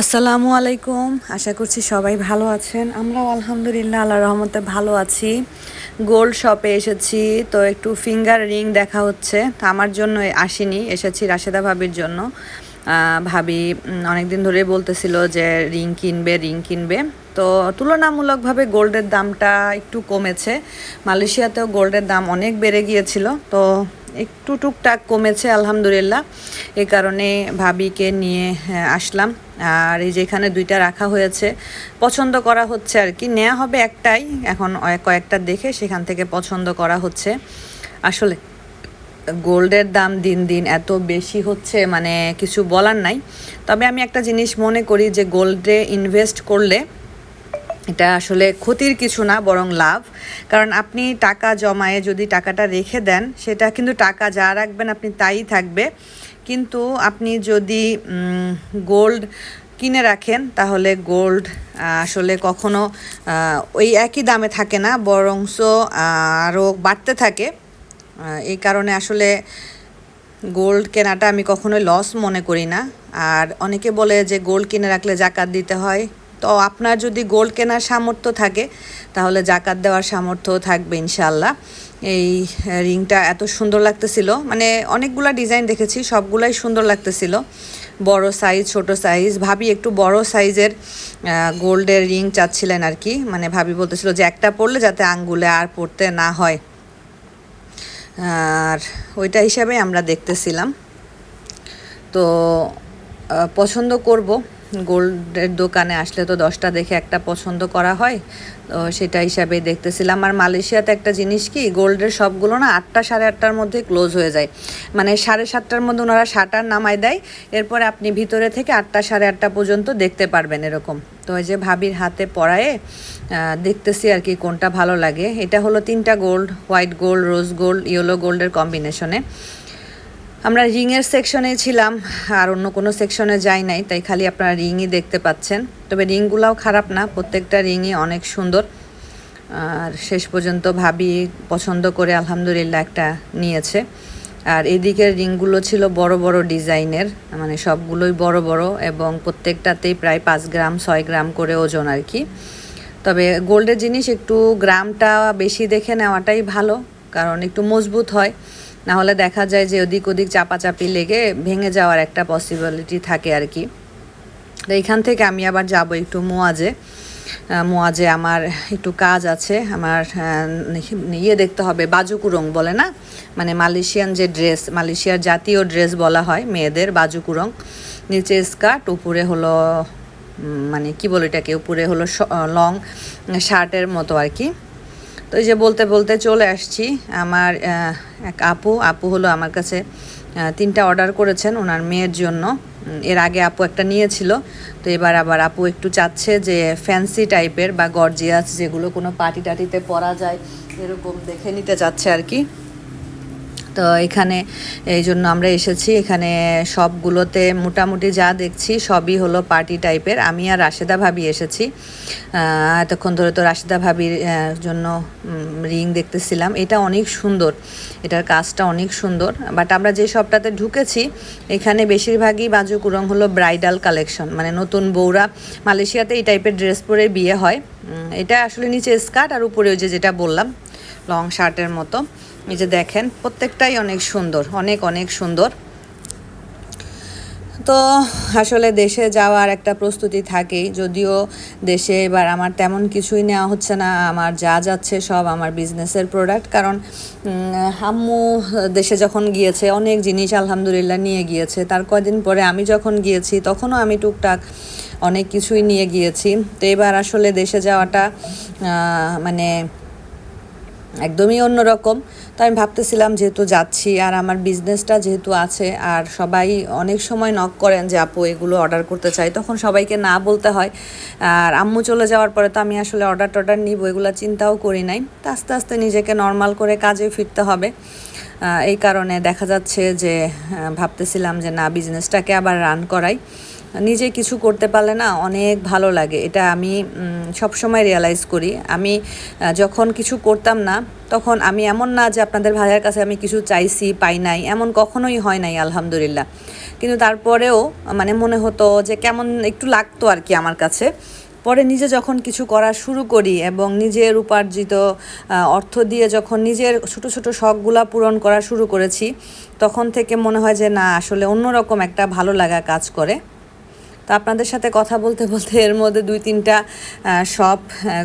আসসালামু আলাইকুম। আশা করছি সবাই ভালো আছেন। আমরাও আলহামদুলিল্লাহ আল্লাহ রহমতে ভালো আছি। গোল্ড শপে এসেছি, তো একটু ফিঙ্গার রিং দেখা হচ্ছে। আমার জন্য আসিনি, এসেছি রাশেদা ভাবির জন্য। ভাবি অনেক দিন ধরে বলতেছিল যে রিং কিনবে রিং কিনবে। তো তুলনামূলকভাবে গোল্ডের দামটা একটু কমেছে। মালয়েশিয়াতেও গোল্ডের দাম অনেক বেড়ে গিয়েছিল। তো একটু টুকটাক কমেছে আলহামদুলিল্লাহ। এ কারণে ভাবিকে নিয়ে হ্যাঁ, আসলাম। আর এই যে এখানে দুইটা রাখা হয়েছে পছন্দ করা হচ্ছে আর কি। নেওয়া হবে একটাই এখন কয়েকটা দেখে সেখান থেকে পছন্দ করা হচ্ছে। আসলে গোল্ডের দাম দিন দিন এত বেশি হচ্ছে মানে কিছু বলার নাই। তবে আমি একটা জিনিস মনে করি যে গোল্ডে ইনভেস্ট করলে এটা আসলে ক্ষতির কিছু না, বরং লাভ। কারণ আপনি টাকা জমায়ে যদি টাকাটা রেখে দেন, সেটা কিন্তু টাকা যা রাখবেন আপনি তাই থাকবে। কিন্তু আপনি যদি গোল্ড কিনে রাখেন, তাহলে গোল্ড আসলে কখনো ওই একই দামে থাকে না, বরংস আরও বাড়তে থাকে। এই কারণে আসলে গোল্ড কেনাটা আমি কখনোই লস মনে করি না। আর অনেকে বলে যে গোল্ড কিনে রাখলে জাকাত দিতে হয়। তো আপনার যদি গোল্ড কেনার সামর্থ্য থাকে, তাহলে জাকাত দেওয়ার সামর্থ্য থাকবে ইনশাল্লাহ এই রিংটা এত সুন্দর লাগতেছিল। মানে অনেকগুলা ডিজাইন দেখেছি, সবগুলাই সুন্দর লাগতেছিল। বড় সাইজ ছোট সাইজ ভাবি একটু বড় সাইজের গোল্ডের রিং চাচ্ছিলেন আর কি। মানে ভাবি বলতেছিল যে একটা পরলে যাতে আঙ্গুলে আর পড়তে না হয়। আর ওইটা হিসাবে আমরা দেখতেছিলাম। তো পছন্দ করব। গোল্ডের দোকানে আসলে তো দশটা দেখে একটা পছন্দ করা হয়, তো সেটা হিসাবে দেখতেছিলাম। আর মালয়েশিয়াতে একটা জিনিস কি, গোল্ডের সবগুলো না আটটা সাড়ে আটটার মধ্যে ক্লোজ হয়ে যায়। মানে সাড়ে সাতটার মধ্যে ওনারা শাটার নামায় দেয়, এরপরে আপনি ভিতরে থেকে আটটা সাড়ে আটটা পর্যন্ত দেখতে পারবেন এরকম। তো ওই যে ভাবির হাতে পড়ায়ে দেখতেছি আর কি কোনটা ভালো লাগে। এটা হলো তিনটা gold, white gold, rose gold, yellow গোল্ডের কম্বিনেশনে। আমরা রিংয়ের সেকশনে ছিলাম, আর অন্য কোনো সেকশনে যাই নাই, তাই খালি আপনারা রিংই দেখতে পাচ্ছেন। তবে রিংগুলাও খারাপ না, প্রত্যেকটা রিংই অনেক সুন্দর। আর শেষ পর্যন্ত ভাবি পছন্দ করে আলহামদুলিল্লাহ একটা নিয়েছে। আর এদিকের রিংগুলো ছিল বড় বড় ডিজাইনের মানে সবগুলোই বড় বড় এবং প্রত্যেকটাতেই প্রায় পাঁচ গ্রাম, ছয় গ্রাম করে ওজন আর কি। তবে গোল্ডের জিনিস একটু গ্রামটা বেশি দেখে নেওয়াটাই ভালো, কারণ একটু মজবুত হয়। না হলে দেখা যায় যে ওদিক ওদিক চাপাচাপি লেগে ভেঙে যাওয়ার একটা পসিবিলিটি থাকে আর কি। তো এইখান থেকে আমি আবার যাব একটু মোয়াজে। মোয়াজে আমার একটু কাজ আছে, আমার ইয়ে দেখতে হবে, বাজুকুরং বলে না? মানে মালয়েশিয়ান যে ড্রেস, মালয়েশিয়ার জাতীয় ড্রেস বলা হয় মেয়েদের, বাজুকুরং। নিচে স্কার্ট, উপরে হলো মানে কি বলে এটাকে? উপরে হলো লং শার্টের মতো আর কি। তো এই যে বলতে বলতে চলে আসছি, আমার এক আপু আপু হলো আমার কাছে তিনটা অর্ডার করেছেন ওনার মেয়ের জন্য। এর আগে আপু একটা নিয়েছিল, তো এবার আবার আপু একটু চাচ্ছে যে ফ্যান্সি টাইপের বা গর্জিয়াস যেগুলো কোনো পার্টি টাটিতে পরা যায়, এরকম দেখে নিতে চাচ্ছে আর কি। তো এখানে এই জন্য আমরা এসেছি। এখানে সবগুলোতে মোটামুটি যা দেখছি সবই হলো পার্টি টাইপের। আমি আর রাশেদা ভাবি এসেছি। এতক্ষণ ধরে তো রাশেদা ভাবির জন্য রিং দেখতেছিলাম। এটা অনেক সুন্দর। এটার কাজটা অনেক সুন্দর। বাট আমরা যে সবটাতে ঢুকেছি, এখানে বেশিরভাগই বাজু কুরং হলো ব্রাইডাল কালেকশন। মানে নতুন বউরা মালয়েশিয়াতে এই টাইপের ড্রেস পরে বিয়ে হয়। এটা আসলে নিচে স্কার্ট আর উপরে ওই যে যেটা বললাম, লং শার্টের মতো। এই যে দেখেন, প্রত্যেকটাই অনেক সুন্দর, অনেক অনেক সুন্দর। তো আসলে দেশে যাওয়ার একটা প্রস্তুতি থাকেই, যদিও দেশে এবার আমার তেমন কিছুই নেওয়া হচ্ছে না, আমার যা যাচ্ছে সব আমার বিজনেসের প্রোডাক্ট কারণ আম্মু দেশে যখন গিয়েছে, অনেক জিনিস আলহামদুলিল্লাহ নিয়ে গিয়েছে। তার কয়দিন পরে আমি যখন গিয়েছি, তখনও আমি টুকটাক অনেক কিছুই নিয়ে গিয়েছি। তো এবার আসলে দেশে যাওয়াটা মানে একদমই অন্যরকম। তো আমি ভাবতেছিলাম যেহেতু যাচ্ছি আর আমার বিজনেসটা যেহেতু আছে আর সবাই অনেক সময় নক করেন যে, আপু, এগুলো অর্ডার করতে চাই। তখন সবাইকে না বলতে হয়। আর আম্মু চলে যাওয়ার পরে তো আমি আসলে অর্ডার টর্ডার নিব, এগুলো চিন্তাও করি নাই। তো আস্তে আস্তে নিজেকে নর্মাল করে কাজে ফিরতে হবে। এই কারণে দেখা যাচ্ছে যে ভাবতেছিলাম যে, না বিজনেসটাকে আবার রান করাই। নিজে কিছু করতে পারলে না অনেক ভালো লাগে। এটা আমি সব সময় রিয়ালাইজ করি। আমি যখন কিছু করতাম না, তখন আমি এমন না যে আপনাদের ভাইয়ের কাছে আমি কিছু চাইছি, পাই নাই, এমন কখনোই হয় নাই, আলহামদুলিল্লাহ। কিন্তু তারপরেও মানে মনে হতো যে কেমন একটু লাগতো আর কি আমার কাছে। পরে নিজে যখন কিছু করা শুরু করি এবং নিজের উপার্জিত অর্থ দিয়ে যখন নিজের ছোট ছোট শখগুলা পূরণ করা শুরু করেছি, তখন থেকে মনে হয় যে না, আসলে অন্যরকম একটা ভালো লাগা কাজ করে। তো আপনাদের সাথে কথা বলতে বলতে এর মধ্যে দুই তিনটা শপ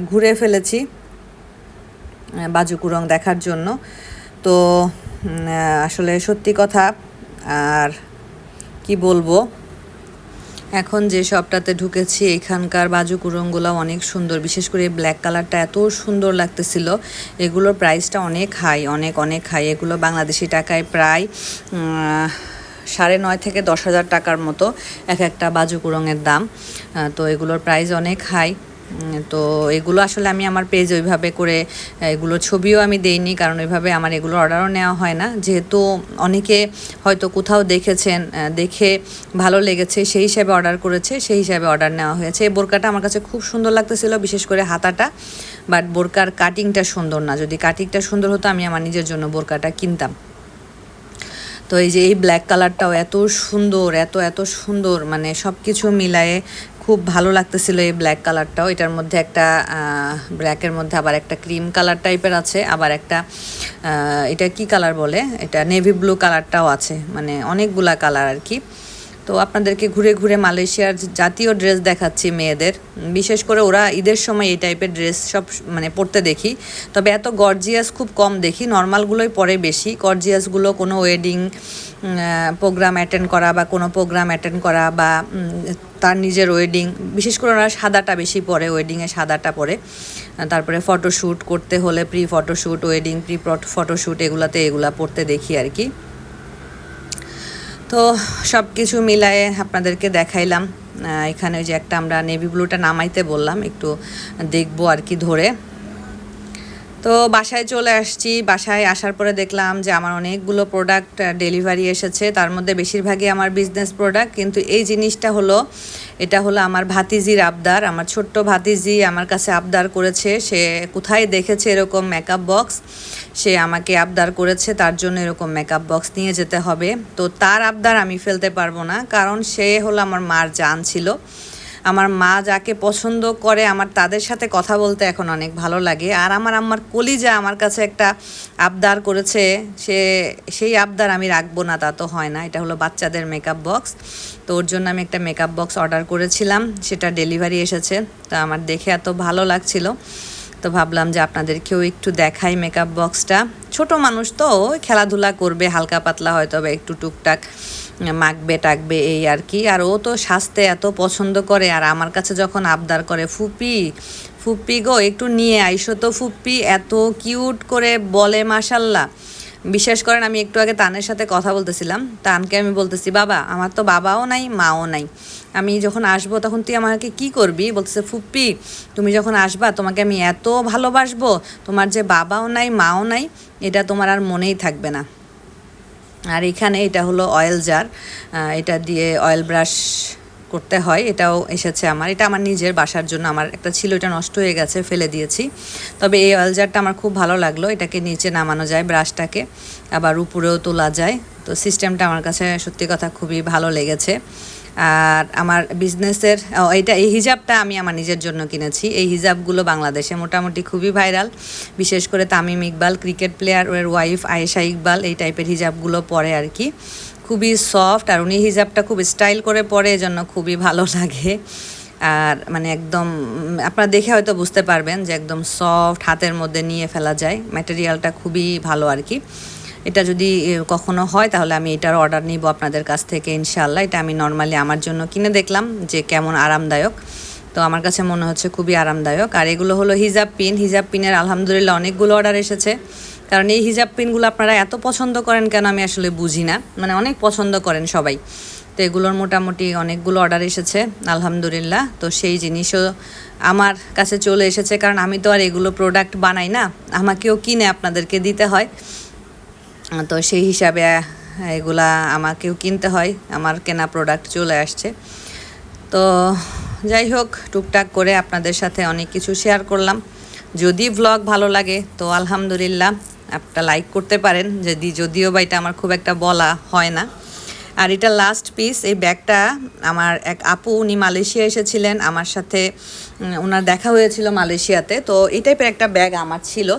ঘুরে ফেলেছি বাজুকুরং দেখার জন্য। তো আসলে সত্যি কথা, আর কি বলব? এখন যে শপটাতে ঢুকেছি, এখানকার বাজু কুরংগুলো অনেক সুন্দর। বিশেষ করে ব্ল্যাক কালারটা এত সুন্দর লাগতেছিল। এগুলোর প্রাইসটা অনেক হাই অনেক অনেক হাই এগুলো বাংলাদেশি টাকায় প্রায় সাড়ে নয় থেকে দশ হাজার টাকার মতো এক একটা বাজু কুরঙের দাম। তো এগুলোর প্রাইস অনেক হাই তো এগুলো আসলে আমি আমার পেজ ওইভাবে করে এগুলো ছবিও আমি দেইনি কারণ ওইভাবে আমার এগুলো অর্ডারও নেওয়া হয় না। যেহেতু অনেকে হয়তো কোথাও দেখেছেন দেখে ভালো লেগেছে, সেই হিসাবে অর্ডার করেছে, সেই হিসাবে অর্ডার নেওয়া হয়েছে। এই বোরকাটা আমার কাছে খুব সুন্দর লাগতেছিল, বিশেষ করে হাতাটা। বাট বোরকার কাটিংটা সুন্দর না। যদি কাটিংটা সুন্দর হতো, আমি আমার নিজের জন্য বোরকাটা কিনতাম। তো এই যে এই ব্ল্যাক কালারটাও এত সুন্দর, এত এত সুন্দর মানে সব কিছু মিলায়ে খুব ভালো লাগতেছিল এই ব্ল্যাক কালারটাও এটার মধ্যে একটা ব্ল্যাকের মধ্যে আবার একটা ক্রিম কালার টাইপের আছে, আবার একটা এটা কি কালার বলে? এটা নেভি ব্লু কালারটাও আছে মানে অনেকগুলা কালার আর কি। তো আপনাদেরকে ঘুরে ঘুরে মালয়েশিয়ার জাতীয় ড্রেস দেখাচ্ছি মেয়েদের, বিশেষ করে ওরা ঈদের সময় এই টাইপের ড্রেস সব মানে পরতে দেখি। তবে এত গর্জিয়াস খুব কম দেখি নর্মালগুলোই পরে বেশি। গর্জিয়াসগুলো কোনো ওয়েডিং প্রোগ্রাম অ্যাটেন্ড করা বা কোনো প্রোগ্রাম অ্যাটেন্ড করা বা তার নিজের ওয়েডিং বিশেষ করে ওরা সাদাটা বেশি পরে ওয়েডিংয়ে সাদাটা পরে। তারপরে ফটোশ্যুট করতে হলে pre photoshoot wedding pre photoshoot এগুলাতে এগুলা পড়তে দেখি আর কি। তো সব কিছু মিলায়ে আপনাদেরকে দেখাইলাম। এখানে ওই যে একটা আমরা নেভি ব্লুটা নামাইতে বললাম, একটু দেখব আর কি ধরে। তো বাসায় চলে আসছি। বাসায় আসার পরে দেখলাম যে আমার অনেকগুলো প্রোডাক্ট ডেলিভারি এসেছে। তার মধ্যে বেশিরভাগই আমার বিজনেস প্রোডাক্ট কিন্তু এই জিনিসটা হলো, এটা হলো আমার ভাতিজির আবদার। আমার ছোট্ট ভাতিজি আমার কাছে আবদার করেছে, সে কোথায় দেখেছে এরকম মেকআপ বক্স সে আমাকে আবদার করেছে, তার জন্য এরকম মেকআপ বক্স নিয়ে যেতে হবে। তো তার আবদার আমি ফেলতে পারব না, কারণ সে হলো আমার মার জান ছিল। আমার মা যাকে পছন্দ করে, আমার তাদের সাথে কথা বলতে এখন অনেক ভালো লাগে। আর আমার আম্মার কলিজা আমার কাছে একটা আবদার করেছে, সে, সেই আবদার আমি রাখব না, তা তো হয় না। এটা হলো বাচ্চাদের মেকআপ বক্স তো ওর জন্য আমি একটা মেকআপ বক্স অর্ডার করেছিলাম, সেটা ডেলিভারি এসেছে। তো আমার দেখে এত ভালো লাগছিল। তো ভাবলাম যে আপনাদেরকেও একটু দেখাই মেকআপ বক্সটা ছোট মানুষ তো, খেলাধুলা করবে, হালকা পাতলা হয়তো বা একটু টুকটাক মাখবে টাকবে এই আর কি। আর ও তো সাজতে এত পছন্দ করে, আর আমার কাছে যখন আবদার করে, ফুপি ফুপ্পি গো, একটু নিয়ে আইসো তো ফুপ্পি এত কিউট করে বলে মাসাল্লাহ বিশেষ করেন আমি একটু আগে তানের সাথে কথা বলতেছিলাম। তানকে আমি বলতেছি, বাবা, আমার তো বাবাও নাই, মাও নাই। আমি যখন আসব তখন তুই আমাকে কি করবি? বলতেছে, ফুপ্পি, তুমি যখন আসবা তোমাকে আমি এত ভালোবাসবো। তোমার যে বাবাও নাই, মাও নাই, এটা তোমার আর মনেই থাকবে না। আর এখানে এটা হলো অয়েল জার এটা দিয়ে অয়েল ব্রাশ করতে হয় এটাও এসেছে আমার। এটা আমার নিজের বাসার জন্য আমার একটা ছিল এটা নষ্ট হয়ে গেছে ফেলে দিয়েছি। তবে এই অয়েল জারটা আমার খুব ভালো লাগল এটাকে নিচে নামানো যায় ব্রাশটাকে আবার উপরেও তোলা যায়। তো সিস্টেমটা আমার কাছে সত্যি কথা খুবই ভালো লেগেছে। আর আমার বিজনেসের ও, এইটা এই হিজাবটা আমি আমার নিজের জন্য কিনেছি। এই হিজাবগুলো বাংলাদেশে মোটামুটি খুবই ভাইরাল। বিশেষ করে Tamim Iqbal cricket player wife Ayesha Iqbal এই টাইপের হিজাবগুলো পরে আর কি। খুবই সফট আর উনি হিজাবটা খুব স্টাইল করে পরে এজন্য খুবই ভালো লাগে। আর মানে একদম আপনারা দেখে হয়তো বুঝতে পারবেন যে একদম সফট হাতের মধ্যে নিয়ে ফেলা যায়। ম্যাটেরিয়ালটা খুবই ভালো আর কি। এটা যদি কখনো হয় তাহলে আমি এটার অর্ডার নিব আপনাদের কাছ থেকে ইনশাল্লাহ এটা আমি নর্মালি আমার জন্য কিনে দেখলাম যে কেমন আরামদায়ক। তো আমার কাছে মনে হচ্ছে খুবই আরামদায়ক। আর এগুলো হলো হিজাব পিন। হিজাব পিনের আলহামদুলিল্লাহ অনেকগুলো অর্ডার এসেছে। কারণ এই হিজাব পিনগুলো আপনারা এত পছন্দ করেন কেন আমি আসলে বুঝি না। মানে অনেক পছন্দ করেন সবাই। তো এগুলোর মোটামুটি অনেকগুলো অর্ডার এসেছে, আলহামদুলিল্লাহ। তো সেই জিনিসও আমার কাছে চলে এসেছে, কারণ আমি তো আর এগুলো প্রোডাক্ট বানাই না। আমাকেও কিনে আপনাদেরকে দিতে হয়। তো সেই হিসাবে এগুলা আমাকেও কিনতে হয়। আমার কেনা প্রোডাক্ট চলে আসছে। তো যাই হোক, টুকটাক করে আপনাদের সাথে অনেক কিছু শেয়ার করলাম। যদি ভ্লগ ভালো লাগে, তো আলহামদুলিল্লাহ। একটা লাইক করতে পারেন, যদি, যদিও বা এটা আমার খুব একটা বলা হয় না। আর এটা লাস্ট পিস এই ব্যাগটা আমার এক আপু, উনি মালয়েশিয়া এসেছিলেন, আমার সাথে ওনার দেখা হয়েছিল মালয়েশিয়াতে। তো এই টাইপের একটা ব্যাগ আমার ছিল।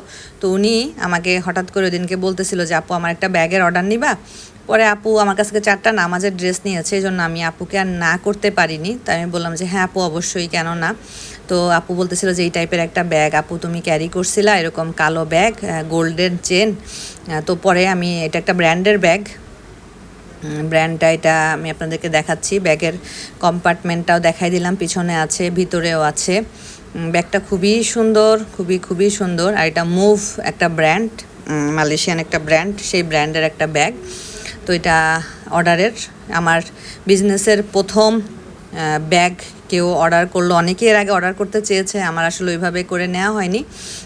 তো উনি আমাকে হঠাৎ করে ওদিনকে বলতেছিল যে, আপু, আমার একটা ব্যাগের অর্ডার নিবা? পরে আপু আমার কাছ থেকে চারটা নামাজের ড্রেস নিয়েছে, এই জন্য আমি আপুকে আর না করতে পারিনি। তাই আমি বললাম যে হ্যাঁ আপু, অবশ্যই কেন না তো আপু বলতেছিল যে, এই টাইপের একটা ব্যাগ আপু তুমি ক্যারি করছিলা, এরকম কালো ব্যাগ গোল্ডেন চেন তো পরে আমি, এটা একটা ব্র্যান্ডের ব্যাগ ব্র্যান্ডটা এটা আমি আপনাদেরকে দেখাচ্ছি, ব্যাগের কম্পার্টমেন্টটাও দেখাই দিলাম, পিছনে আছে, ভিতরেও আছে ব্যাগটা খুবই সুন্দর, খুবই খুবই সুন্দর, আর এটা মুভ একটা ব্র্যান্ড মালয়েশিয়ান একটা ব্র্যান্ড সেই ব্র্যান্ডের একটা ব্যাগ তো এটা অর্ডারের আমার বিজনেসের প্রথম ব্যাগ কেউ অর্ডার করল। অনেকে এর আগে অর্ডার করতে চেয়েছে আমার আসলে ওইভাবে করে নেওয়া হয়নি।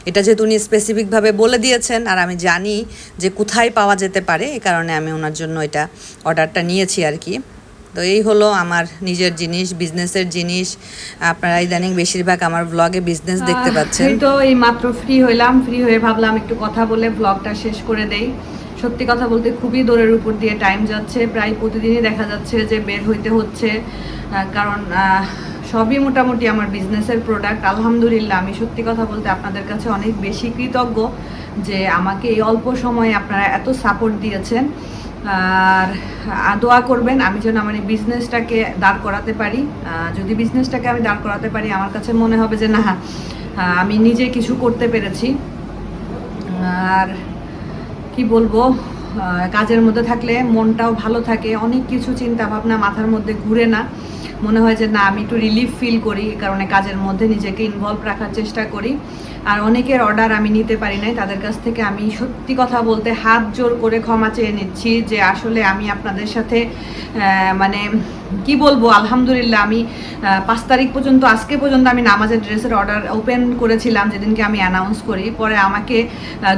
এটা যেহেতু উনি স্পেসিফিকভাবে বলে দিয়েছেন আর আমি জানি যে কোথায় পাওয়া যেতে পারে এ কারণে আমি ওনার জন্য এটা অর্ডারটা নিয়েছি আর কি। তো এই হলো আমার নিজের জিনিস বিজনেসের জিনিস। আপনারা ইদানিং বেশিরভাগ আমার ব্লগে বিজনেস দেখতে পাচ্ছেন। তো এই মাত্র ফ্রি হইলাম। ফ্রি হয়ে ভাবলাম একটু কথা বলে ব্লগটা শেষ করে দেই। সত্যি কথা বলতে খুবই দৌড়ের উপর দিয়ে টাইম যাচ্ছে। প্রায় প্রতিদিনই দেখা যাচ্ছে যে বের হইতে হচ্ছে। কারণ সবই মোটামুটি আমার বিজনেসের প্রোডাক্ট আলহামদুলিল্লাহ, আমি সত্যি কথা বলতে আপনাদের কাছে অনেক বেশি কৃতজ্ঞ যে আমাকে এই অল্প সময়ে আপনারা এত সাপোর্ট দিয়েছেন। আর দোয়া করবেন আমি যেন আমার এই বিজনেসটাকে দাঁড় করাতে পারি। যদি বিজনেসটাকে আমি দাঁড় করাতে পারি, আমার কাছে মনে হবে যে না আমি নিজে কিছু করতে পেরেছি। আর, কি বলব কাজের মধ্যে থাকলে মনটাও ভালো থাকে, অনেক কিছু চিন্তা ভাবনা মাথার মধ্যে ঘুরে না। মনে হয় যে না, আমি একটু রিলিফ ফিল করি কারণে কাজের মধ্যে নিজেকে ইনভলভ রাখার চেষ্টা করি। আর অনেকের অর্ডার আমি নিতে পারি নাই, তাদের কাছ থেকে আমি সত্যি কথা বলতে হাত জোর করে ক্ষমা চেয়ে নিচ্ছি যে আসলে আমি আপনাদের সাথে মানে কি বলব, আলহামদুলিল্লাহ আমি পাঁচ তারিখ পর্যন্ত, আজকে পর্যন্ত আমি নামাজের ড্রেসের অর্ডার ওপেন করেছিলাম, যেদিনকে আমি অ্যানাউন্স করি। পরে আমাকে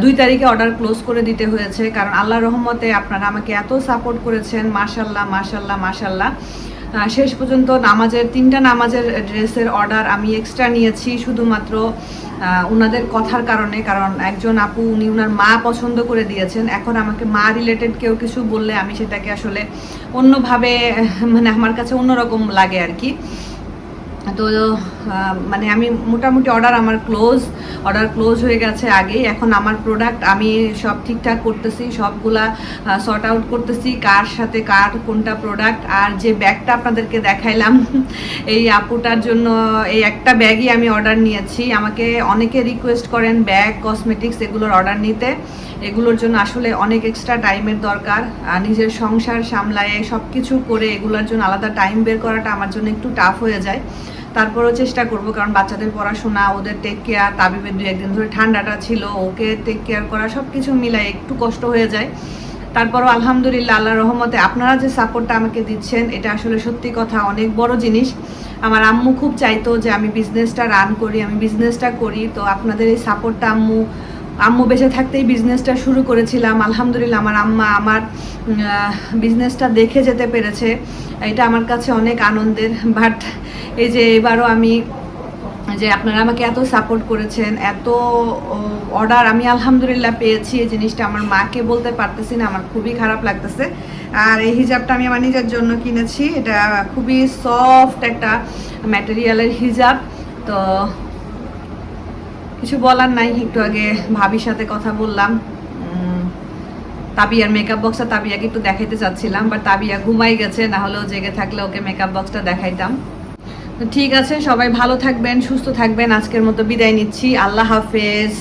দুই তারিখে অর্ডার ক্লোজ করে দিতে হয়েছে, কারণ আল্লাহ রহমতে আপনারা আমাকে এত সাপোর্ট করেছেন মাশাল্লাহ মাশাল্লাহ মাশাল্লাহ শেষ পর্যন্ত নামাজের, তিনটা নামাজের ড্রেসের অর্ডার আমি এক্সট্রা নিয়েছি শুধুমাত্র ওনাদের কথার কারণে। কারণ একজন আপু, উনি ওনার মা পছন্দ করে দিয়েছেন। এখন আমাকে মা রিলেটেড কেউ কিছু বললে আমি সেটাকে আসলে অন্যভাবে মানে আমার কাছে অন্যরকম লাগে আর কি। তো মানে আমি মোটামুটি অর্ডার আমার ক্লোজ অর্ডার ক্লোজ হয়ে গেছে আগেই। এখন আমার প্রোডাক্ট আমি সব ঠিকঠাক করতেছি, সবগুলা সর্ট আউট করতেছি, কার সাথে কার কোনটা প্রোডাক্ট আর যে ব্যাগটা আপনাদেরকে দেখাইলাম, এই আপুটার জন্য এই একটা ব্যাগই আমি অর্ডার নিয়েছি। আমাকে অনেকে রিকোয়েস্ট করেন ব্যাগ কসমেটিক্স এগুলোর অর্ডার নিতে। এগুলোর জন্য আসলে অনেক এক্সট্রা টাইমের দরকার। নিজের সংসার সামলায়ে সব কিছু করে এগুলোর জন্য আলাদা টাইম বের করাটা আমার জন্য একটু টাফ হয়ে যায়। তারপরেও চেষ্টা করব, কারণ বাচ্চাদের পড়াশোনা, ওদের টেক কেয়ার তাবিবের দু একদিন ধরে ঠান্ডাটা ছিল, ওকে টেক কেয়ার করা সব কিছু মিলাই একটু কষ্ট হয়ে যায়। তারপরও আলহামদুলিল্লাহ আল্লাহ রহমতে আপনারা যে সাপোর্টটা আমাকে দিচ্ছেন, এটা আসলে সত্যি কথা অনেক বড় জিনিস। আমার আম্মু খুব চাইতো যে আমি বিজনেসটা রান করি, আমি বিজনেসটা করি, তো আপনাদের এই সাপোর্টটা আম্মু আম্মু বেঁচে থাকতেই বিজনেসটা শুরু করেছিলাম। আলহামদুলিল্লাহ আমার আম্মা আমার বিজনেসটা দেখে যেতে পেরেছে। এটা আমার কাছে অনেক আনন্দের। বাট এই যে এবারও আমি, যে আপনারা আমাকে এত সাপোর্ট করেছেন, এত অর্ডার আমি আলহামদুলিল্লাহ পেয়েছি। এই জিনিসটা আমার মাকে বলতে পারতেছি না, আমার খুবই খারাপ লাগতেছে। আর এই হিজাবটা আমি আমার নিজের জন্য কিনেছি। এটা খুবই সফট একটা ম্যাটেরিয়ালের হিজাব। তো কিছু বলার নাই, একটু আগে ভাবির সাথে কথা বললাম। তাবিয়ার মেকআপ বক্সটা তাবিয়াকে একটু দেখাইতে চাচ্ছিলাম বাট তাবিয়া ঘুমাই গেছে, না হলেও জেগে থাকলে ওকে মেকআপ বক্সটা দেখাইতাম। তো ঠিক আছে, সবাই ভালো থাকবেন, সুস্থ থাকবেন, আজকের মতো বিদায় নিচ্ছি। আল্লাহ হাফেজ।